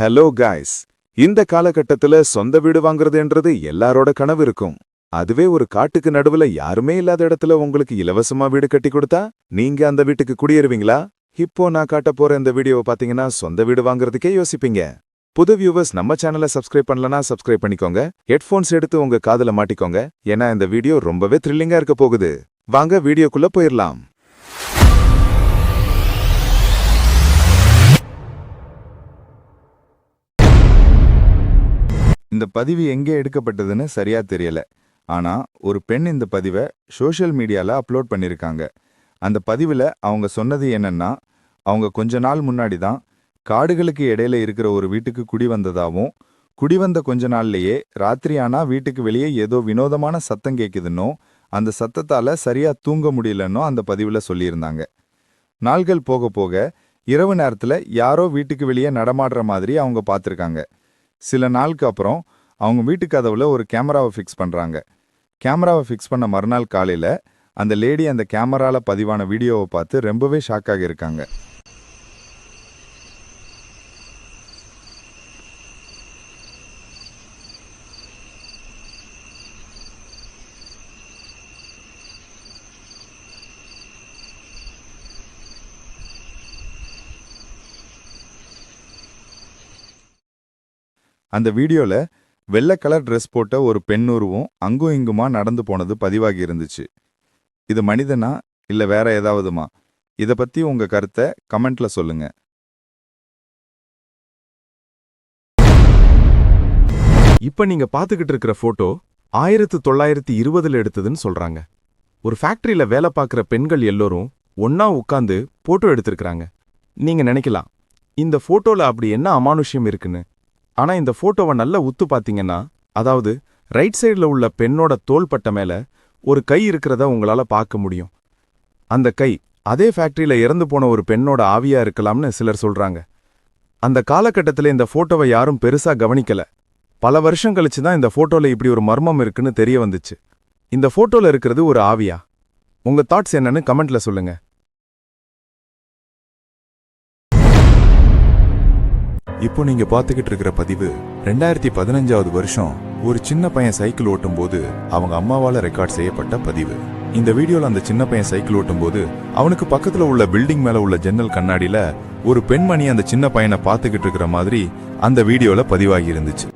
Hello guys இந்த காலகட்டத்துல சொந்த வீடு வாங்குறதுன்றது எல்லாரோட கனவு இருக்கும். அதுவே ஒரு காட்டுக்கு நடுவுல யாருமே இல்லாத இடத்துல உங்களுக்கு இலவசமா வீடு கட்டி கொடுத்தா நீங்க அந்த வீட்டுக்கு குடியேறுவீங்களா? இப்போ நான் காட்ட போற இந்த வீடியோவை பாத்தீங்கன்னா சொந்த வீடு வாங்குறதுக்கே யோசிப்பீங்க. புது வியூவர்ஸ் நம்ம சேனலை சப்ஸ்கிரைப் பண்ணலனா சப்ஸ்கிரைப் பண்ணிக்கோங்க. ஹெட்ஃபோன்ஸ் எடுத்து உங்க காதுல மாட்டிக்கோங்க. ஏன்னா இந்த வீடியோ ரொம்பவே த்ரில்லிங்கா இருக்க போகுது. வாங்க வீடியோக்குள்ள போயிரலாம். இந்த பதிவு எங்கே எடுக்கப்பட்டதுன்னு சரியா தெரியல. ஆனா ஒரு பெண் இந்த பதிவை சோஷியல் மீடியால அப்லோட் பண்ணியிருக்காங்க அந்த பதிவுல அவங்க சொன்னது என்னன்னா அவங்க கொஞ்ச நாள் முன்னாடி தான் காடுகளுக்கு இடையில இருக்கிற ஒரு வீட்டுக்கு குடி வந்ததாகவும் குடி வந்த கொஞ்ச நாள்லயே ராத்திரி ஆனா வீட்டுக்கு வெளியே ஏதோ வினோதமான சத்தம் கேட்குதுன்னோ அந்த சத்தத்தால சரியா தூங்க முடியலன்னோ அந்த பதிவுல சொல்லியிருந்தாங்க. நாள்கள் போக போக இரவு நேரத்துல யாரோ வீட்டுக்கு வெளியே நடமாடுற மாதிரி அவங்க பார்த்துருக்காங்க சில நாளுக்கு அப்புறம் அவங்க வீட்டு கதவுல ஒரு கேமராவை ஃபிக்ஸ் பண்றாங்க. கேமராவை ஃபிக்ஸ் பண்ண மறுநாள் காலையில அந்த லேடி அந்த கேமரால பதிவான வீடியோவை பார்த்து ரொம்பவே ஷாக் ஆகியிருக்காங்க. அந்த வீடியோல வெள்ளை கலர் ட்ரெஸ் போட்ட ஒரு பெண் உருவம் அங்கும் இங்குமா நடந்து போனது பதிவாகி இருந்துச்சு. இது மனிதனா இல்ல வேற ஏதாவதுமா? இதை பத்தி உங்க கருத்தை கமெண்ட்ல சொல்லுங்க. இப்ப நீங்க பாத்துக்கிட்டு இருக்கிற போட்டோ ஆயிரத்து தொள்ளாயிரத்தி இருபதுல எடுத்ததுன்னு சொல்றாங்க. ஒரு ஃபேக்டரியில வேலை பார்க்குற பெண்கள் எல்லோரும் ஒன்னா உட்காந்து போட்டோ எடுத்திருக்கிறாங்க. நீங்க நினைக்கலாம் இந்த போட்டோல அப்படி என்ன அமானுஷ்யம் இருக்குன்னு? ஆனா இந்த போட்டோவை நல்லா உத்து பாத்தீங்கன்னா அதாவது ரைட் சைடுல உள்ள பெண்ணோட தோள்பட்ட மேல ஒரு கை இருக்கிறத உங்களால பார்க்க முடியும். அந்த கை அதே ஃபேக்டரியில இறந்து போன ஒரு பெண்ணோட ஆவியா இருக்கலாம்னு சிலர் சொல்றாங்க. அந்த காலகட்டத்துல இந்த போட்டோவை யாரும் பெருசா கவனிக்கல. பல வருஷம் கழிச்சு தான் இந்த போட்டோல இப்படி ஒரு மர்மம் இருக்குன்னு தெரிய வந்துச்சு. இந்த போட்டோல இருக்கிறது ஒரு ஆவியா? உங்க தாட்ஸ் என்னன்னு கமெண்ட்ல சொல்லுங்க. இப்போ நீங்க பாத்துக்கிட்டு இருக்கிற பதிவு ரெண்டாயிரத்தி பதினஞ்சாவது வருஷம் ஒரு சின்ன பையன் சைக்கிள் ஓட்டும் போது அவங்க அம்மாவால ரெக்கார்ட் செய்யப்பட்ட பதிவு. இந்த வீடியோல அந்த சின்ன பையன் சைக்கிள் ஓட்டும் போது அவனுக்கு பக்கத்துல உள்ள பில்டிங் மேல உள்ள ஜன்னல் கண்ணாடியில ஒரு பெண்மணி அந்த சின்ன பையனை பாத்துக்கிட்டு இருக்கிற மாதிரி அந்த வீடியோல பதிவாகி இருந்துச்சு.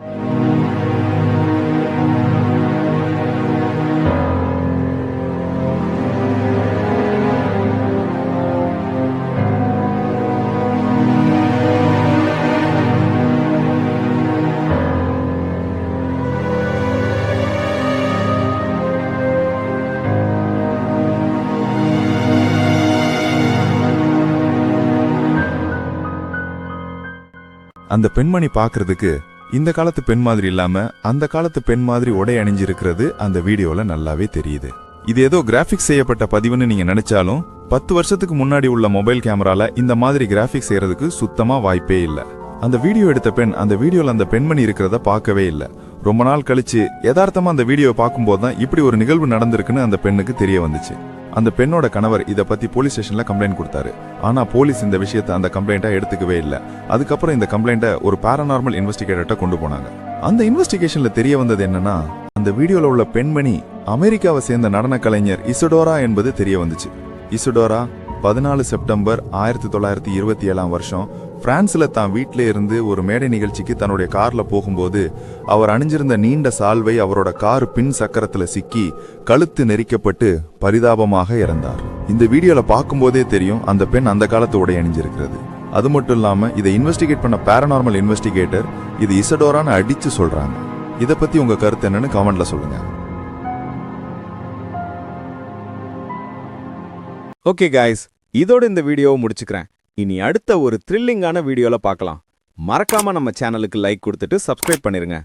அந்த பெண்மணி பார்க்கறதுக்கு இந்த காலத்து பெண் மாதிரி இல்லாம அந்த காலத்து பெண் மாதிரி உடை அணிஞ்சிருக்கிறது அந்த வீடியோல நல்லாவே தெரியுது. இது ஏதோ கிராபிக்ஸ் செய்யப்பட்ட பதிவுன்னு நீங்க நினைச்சாலும் பத்து வருஷத்துக்கு முன்னாடி உள்ள மொபைல் கேமரால இந்த மாதிரி கிராபிக்ஸ் செய்யறதுக்கு சுத்தமா வாய்ப்பே இல்ல. அந்த வீடியோ எடுத்த பெண் அந்த வீடியோல அந்த பெண்மணி இருக்கிறத பார்க்கவே இல்ல. ரொம்ப நாள் கழிச்சு யதார்த்தமா அந்த வீடியோவை பார்க்கும்போது தான் இப்படி ஒரு நிகழ்வு நடந்திருக்குன்னு அந்த பெண்ணுக்கு தெரிய வந்துச்சு. அந்த பெண்ணோட கணவர் இதை பத்தி போலீஸ் ஸ்டேஷன்ல கம்ப்ளைண்ட் கொடுத்தாரு. ஆனா போலீஸ் இந்த விஷயத்தை அந்த கம்ப்ளைண்ட்டா எடுத்துக்கவே இல்லை. அதுக்கப்புறம் இந்த கம்ப்ளைண்ட்டை ஒரு பேரநார்மல் இன்வெஸ்டிகேட்டர்ட்ட கொண்டு போனாங்க. அந்த இன்வெஸ்டிகேஷன்ல தெரிய வந்தது என்னன்னா அந்த வீடியோல உள்ள பெண்மணி அமெரிக்காவை சேர்ந்த நடன கலைஞர் இசுடோரா என்பது தெரிய வந்துச்சு. இசுடோரா பதினாலு செப்டம்பர் ஆயிரத்தி தொள்ளாயிரத்தி இருபத்தி ஏழாம் வருஷம் பிரான்ஸில் தான் வீட்டில் இருந்து ஒரு மேடை நிகழ்ச்சிக்கு தன்னுடைய காரில் போகும்போது அவர் அணிஞ்சிருந்த நீண்ட சால்வை அவரோட கார் பின் சக்கரத்தில் சிக்கி கழுத்து நெரிக்கப்பட்டு பரிதாபமாக இறந்தார். இந்த வீடியோவில் பார்க்கும்போதே தெரியும் அந்த பெண் அந்த காலத்து உடை அணிஞ்சிருக்கிறது. அது மட்டும் இல்லாமல் இதை இன்வெஸ்டிகேட் பண்ண பேரநார்மல் இன்வெஸ்டிகேட்டர் இது இசடோரான்னு அடித்து சொல்கிறாங்க இதை பற்றி உங்கள் கருத்து என்னன்னு கமெண்ட்ல சொல்லுங்கள் ஓகே காய்ஸ் இதோட இந்த வீடியோவை முடிச்சுக்கிறேன். இனி அடுத்த ஒரு த்ரில்லிங்கான வீடியோல பார்க்கலாம். மறக்காம நம்ம சேனலுக்கு லைக் கொடுத்துட்டு சப்ஸ்கிரைப் பண்ணிருங்க.